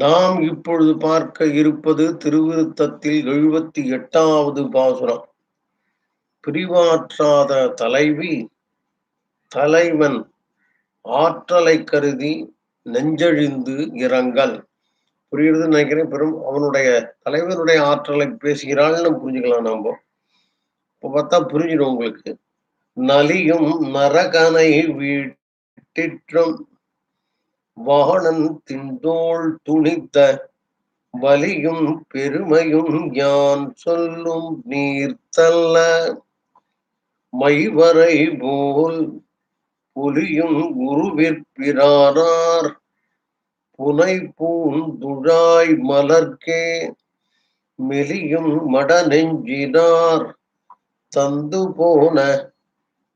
நாம் இப்பொழுது பார்க்க இருப்பது திருவிருத்தத்தில் எழுபத்தி எட்டாவது பாசுரம். பிரிவாற்றாத தலைவி தலைவன் ஆற்றலை கருதி நெஞ்சழிந்து இறங்கல். புரியுறதுன்னு நினைக்கிறேன். பெரும் அவனுடைய தலைவனுடைய ஆற்றலை பேசுகிறாள்னு புரிஞ்சுக்கலாம் நம்ம. இப்போ பார்த்தா புரிஞ்சிடும் உங்களுக்கு. நலியும் நரகனை வீட்டிற்றும் வாணன் திண்டோள் துணித்த வலியும் பெருமையும் யான் சொல்லும் நீர்த்தல்ல. மைவரை போல் புலியும் குருவிற்பிரானார் புனை பூந்துழாய் மலர்க்கே மெலியும் மட நெஞ்சினார் தந்து போன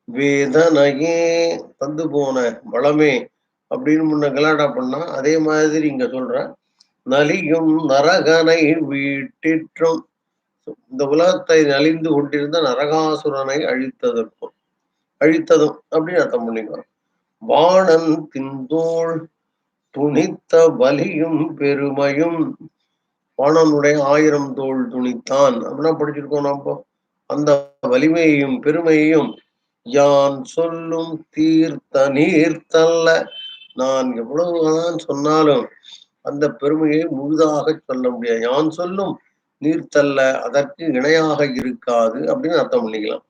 வேதனையே தந்து போன வளமே அப்படின்னு முன்ன கலாடா பண்ணா அதே மாதிரி இங்க சொல்ற நலியும் நரகனை வீட்டிற்றும். இந்த உலகத்தை நலிந்து கொண்டிருந்த நரகாசுரனை அழித்ததற்கும் அழித்ததும் அப்படின்னு அர்த்தம் பண்ணிக்கிறோம் வாணன் திந்தோள் துணித்த வலியும் பெருமையும் வாணனுடைய ஆயிரம் தோல் துணித்தான். அப்படின்னா படிச்சிருக்கோம் நம்ம அந்த வலிமையையும் பெருமையையும் யான் சொல்லும் தீர்த்த நீர்த்தல்ல. நான் எவ்வளவுதான் சொன்னாலும் அந்த பெருமையை முழுதாக சொல்ல முடியாது. யான் சொல்லும் நீர்த்தல்ல அதற்கு இணையாக இருக்காது அப்படின்னு அர்த்தம் பண்ணிக்கலாம்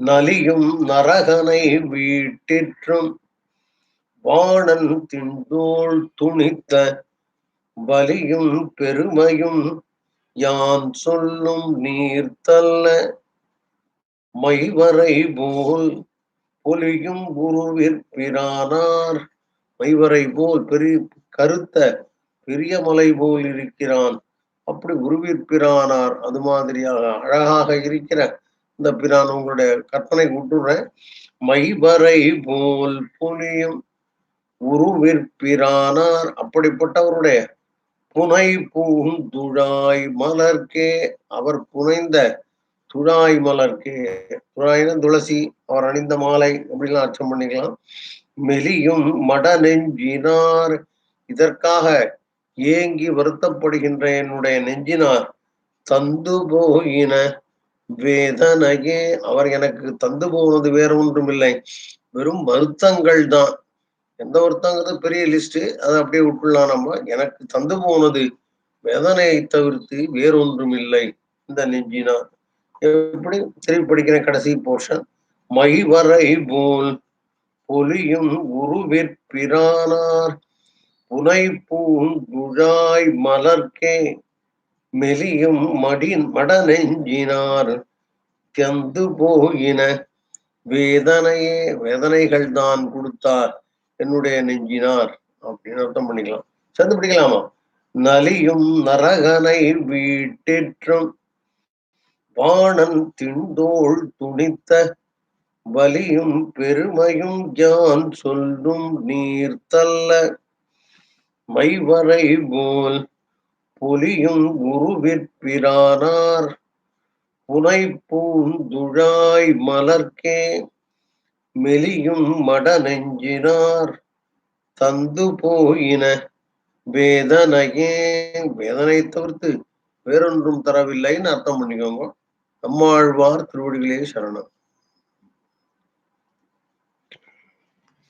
நலியும் நரகனை வீட்டிற்றும் வாணன் திண்டோள் துணித்த வலியும் பெருமையும் யான் சொல்லும் நீர்த்தல்ல மைவரை போல் பொலியும் குருவிற்பிரானார் மைவரை போல் பெரிய கருத்த பெரிய மலை போல் இருக்கிறான். அப்படி குருவிற்பிரானார் அது மாதிரியாக அழகாக இருக்கிற இந்த பிரான் உங்களுடைய கற்பனை விட்டுறேன் மைவரை போல் புனியும் உருவிற்பிரானார் அப்படிப்பட்டவருடைய புனை பூந்துழாய் மலர்க்கே அவர் புனைந்த துழாய் மலர்க்கு. துழாயின துளசி அவர் அணிந்த மாலை அப்படிலாம் அர்த்தம் பண்ணிக்கலாம்? மெலியும் மட நெஞ்சினார் இதற்காக ஏங்கி வருத்தப்படுகின்ற என்னுடைய நெஞ்சினார் தந்து போயின வேதனையே. அவர் எனக்கு தந்து போனது வேற ஒன்றும் இல்லை வெறும் வருத்தங்கள் தான். எந்த வருத்தங்கிறது பெரிய லிஸ்ட் அதை அப்படியே விட்டுலாம் நம்ம. எனக்கு தந்து போனது வேதனையை தவிர்த்து வேறொன்றும் இல்லை இந்த நெஞ்சினார். எப்படி? திருப்பி படிக்கிறேன் கடைசி போர்ஷன் மைவரை போல் பொலியும் உருவிற்பிரானார் புனை பூங்குழாய் மலர்க்கே மெலியும் மடி மட நெஞ்சினார் தந்து போயின வேதனையே வேதனைகள் தான் கொடுத்தார் என்னுடைய நெஞ்சினார். அப்படின்னு அர்த்தம் பண்ணிக்கலாம். சேர்ந்து படிக்கலாமா? நலியும் நரகனை வீட்டிற்றும் வாணன் திண்டோள் துணித்த வலியும் பெருமையும் யான் சொல்லும் நீர்த்தல்ல மைவரை போல் புலியும் குருவிற்பிரானார் புனை பூந்துழாய் மலர்க்கே மெலியும் மட நெஞ்சினார் தந்து போயின வேதனையே. வேதனையை தவிர்த்து வேறொன்றும் தரவில்லைன்னு அர்த்தம் பண்ணிக்கோங்க. நம்மாழ்வார் திருவடிகளே சரணம்.